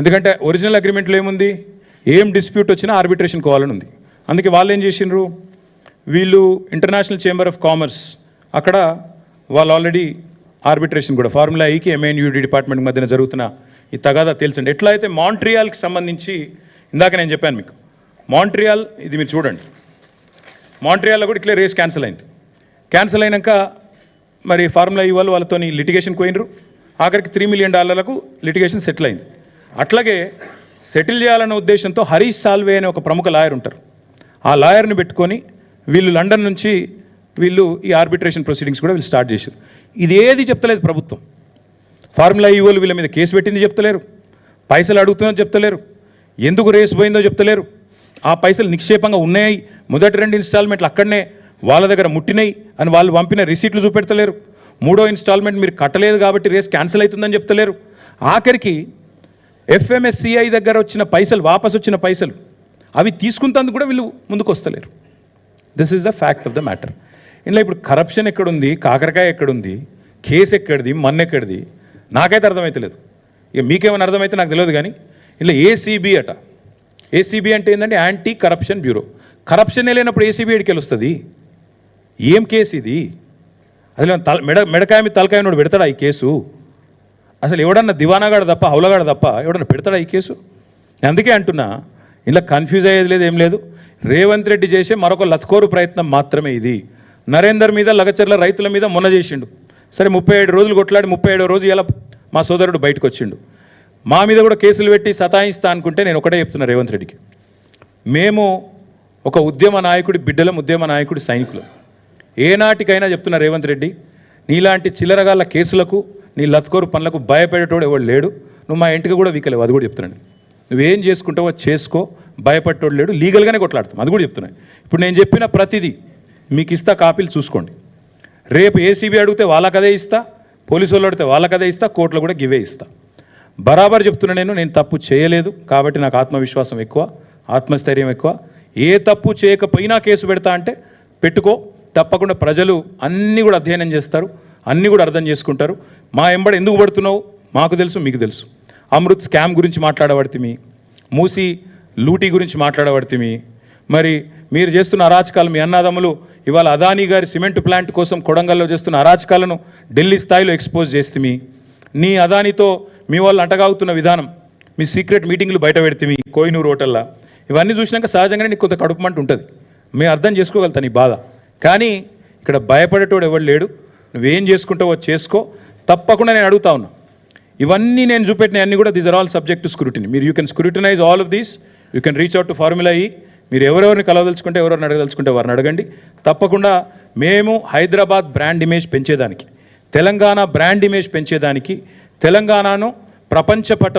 ఎందుకంటే ఒరిజినల్ అగ్రిమెంట్లో ఏముంది? ఏం డిస్ప్యూట్ వచ్చినా ఆర్బిట్రేషన్ కావాలని ఉంది. అందుకే వాళ్ళు ఏం చేసిండ్రు? వీళ్ళు ఇంటర్నేషనల్ చేంబర్ ఆఫ్ కామర్స్ అక్కడ వాళ్ళు ఆల్రెడీ ఆర్బిట్రేషన్ కూడా ఫార్ములా ఐకి ఎంఎన్యూడి డిపార్ట్మెంట్ మధ్యన జరుగుతున్న ఈ తగాదా తెలుసండి ఎట్లా అయితే మాంట్రియాల్కి సంబంధించి ఇందాక నేను చెప్పాను మీకు మాంట్రియాల్ ఇది మీరు చూడండి. మాంట్రియాల్లో కూడా ఇట్లే రేస్ క్యాన్సిల్ అయింది. క్యాన్సిల్ అయినాక మరి ఫార్ములా ఈ e వాళ్ళు వాళ్ళతో లిటిగేషన్ పోయినరు. ఆఖరికి త్రీ మిలియన్ డాలర్లకు లిటిగేషన్ సెటిల్ అయింది. అట్లాగే సెటిల్ చేయాలన్న ఉద్దేశంతో హరీష్ సాల్వే అనే ఒక ప్రముఖ లాయర్ ఉంటారు. ఆ లాయర్ని పెట్టుకొని వీళ్ళు లండన్ నుంచి వీళ్ళు ఈ ఆర్బిట్రేషన్ ప్రొసీడింగ్స్ కూడా వీళ్ళు స్టార్ట్ చేశారు. ఇది ఏది చెప్తలేదు ప్రభుత్వం. ఫార్ములా e ఈవోలు వీళ్ళ మీద కేసు పెట్టింది చెప్తలేరు. పైసలు అడుగుతుందో చెప్తలేరు. ఎందుకు రేసు పోయిందో చెప్తలేరు. ఆ పైసలు నిక్షేపంగా ఉన్నాయి. మొదటి రెండు ఇన్స్టాల్మెంట్లు అక్కడనే వాళ్ళ దగ్గర ముట్టినాయి అని వాళ్ళు పంపిన రిసీట్లు చూపెడతలేరు. మూడో ఇన్స్టాల్మెంట్ మీరు కట్టలేదు కాబట్టి రేస్ క్యాన్సిల్ అవుతుందని చెప్తలేరు. ఆఖరికి ఎఫ్ఎంఎస్సిఐ దగ్గర వచ్చిన పైసలు వాపసు వచ్చిన పైసలు అవి తీసుకుంటందుకు కూడా వీళ్ళు ముందుకు వస్తలేరు this is the fact of the matter ఇందులో ఇప్పుడు కరప్షన్ ఎక్కడుంది కాకరకాయ ఎక్కడుంది కేసు ఎక్కడిది మన్ను ఎక్కడిది నాకైతే అర్థమైతలేదు ఇక మీకేమైనా అర్థమైతే నాకు తెలియదు కానీ ఇందులో ఏసీబీ అట. ఏసీబీ అంటే ఏంటంటే యాంటీ కరప్షన్ బ్యూరో కరప్షన్ లేనప్పుడు ఏసీబీ ఎడికి వస్తుంది ఏం కేసు ఇది? అసలు తల మెడ మెడకాయ మీద తలకాయ నోడు పెడతాడా ఈ కేసు అసలు ఎవడన్నా దివానాగాడు తప్ప హౌలగాడు తప్ప ఎవడన్నా పెడతాడా ఈ కేసు? అందుకే అంటున్నా ఇలా కన్ఫ్యూజ్ అయ్యేది లేదు ఏం లేదు. రేవంత్ రెడ్డి చేసే మరొక లత్కోరు ప్రయత్నం మాత్రమే ఇది. నరేందర్ మీద లగచర్ల రైతుల మీద మొన్న చేసిండు. సరే ముప్పై ఏడు రోజులు కొట్లాడి ముప్పై ఏడో రోజు ఇలా మా సోదరుడు బయటకు వచ్చిండు. మా మీద కూడా కేసులు పెట్టి సతాయిస్తా అనుకుంటే నేను ఒకటే చెప్తున్నా రేవంత్ రెడ్డికి. మేము ఒక ఉద్యమ నాయకుడి బిడ్డలం ఉద్యమ నాయకుడి సైనికులు. ఏనాటికైనా చెప్తున్నా రేవంత్ రెడ్డి నీలాంటి చిల్లరగాళ్ళ కేసులకు నీ లత్కోరు పనులకు భయపడేటోడు ఎవడు లేడు. నువ్వు మా ఇంటికి కూడా వీకలేవు అది కూడా చెప్తున్నాను. నువ్వేం చేసుకుంటావో చేసుకో భయపడేటోడు లేడు లీగల్గానే కొట్లాడతాం అది కూడా చెప్తున్నాను. ఇప్పుడు నేను చెప్పిన ప్రతిదీ మీకు ఇస్తా కాపీలు చూసుకోండి. రేపు ఏసీబీ అడిగితే వాళ్ళకదే ఇస్తా పోలీసు వాళ్ళు అడిగితే వాళ్ళకదే ఇస్తా కోర్టులో కూడా గివే ఇస్తా. బరాబర్ చెప్తున్నా నేను నేను తప్పు చేయలేదు కాబట్టి నాకు ఆత్మవిశ్వాసం ఎక్కువ ఆత్మస్థైర్యం ఎక్కువ. ఏ తప్పు చేయకపోయినా కేసు పెడతా అంటే పెట్టుకో తప్పకుండా ప్రజలు అన్నీ కూడా అధ్యయనం చేస్తారు అన్నీ కూడా అర్థం చేసుకుంటారు. మా ఎంబడి ఎందుకు పడుతున్నావు? మాకు తెలుసు మీకు తెలుసు. అమృత్ స్కామ్ గురించి మాట్లాడబడితిమి. మూసి లూటీ గురించి మాట్లాడబడితిమి. మరి మీరు చేస్తున్న అరాచకాలు మీ అన్నాదమ్ములు ఇవాళ అదానీ గారి సిమెంట్ ప్లాంట్ కోసం కొడంగల్లో చేస్తున్న అరాచకాలను ఢిల్లీ స్థాయిలో ఎక్స్పోజ్ చేస్తుంది నీ అదానితో మీ వాళ్ళు అంటగాగుతున్న విధానం మీ సీక్రెట్ మీటింగ్లు బయట పెడితే కోయినూరు హోటల్లా. ఇవన్నీ చూసినాక సహజంగానే నీకు కొంత కడుపు మంట ఉంటుంది. మేము అర్థం చేసుకోగలుగుతా నీ బాధ. కానీ ఇక్కడ భయపడేటోడు ఎవడు లేడు. నువ్వేం చేసుకుంటావో చేసుకో. తప్పకుండా నేను అడుగుతా ఉన్నా. ఇవన్నీ నేను చూపెట్టిన అన్ని కూడా these are all subject to scrutiny మీరు you can scrutinise all of these you can reach out to formula ఈ మీరు ఎవరెవరిని కలవదలుచుకుంటే ఎవరెవరిని అడగదలుచుకుంటే వారిని అడగండి. తప్పకుండా మేము హైదరాబాద్ బ్రాండ్ ఇమేజ్ పెంచేదానికి తెలంగాణ బ్రాండ్ ఇమేజ్ పెంచేదానికి తెలంగాణను ప్రపంచ పటం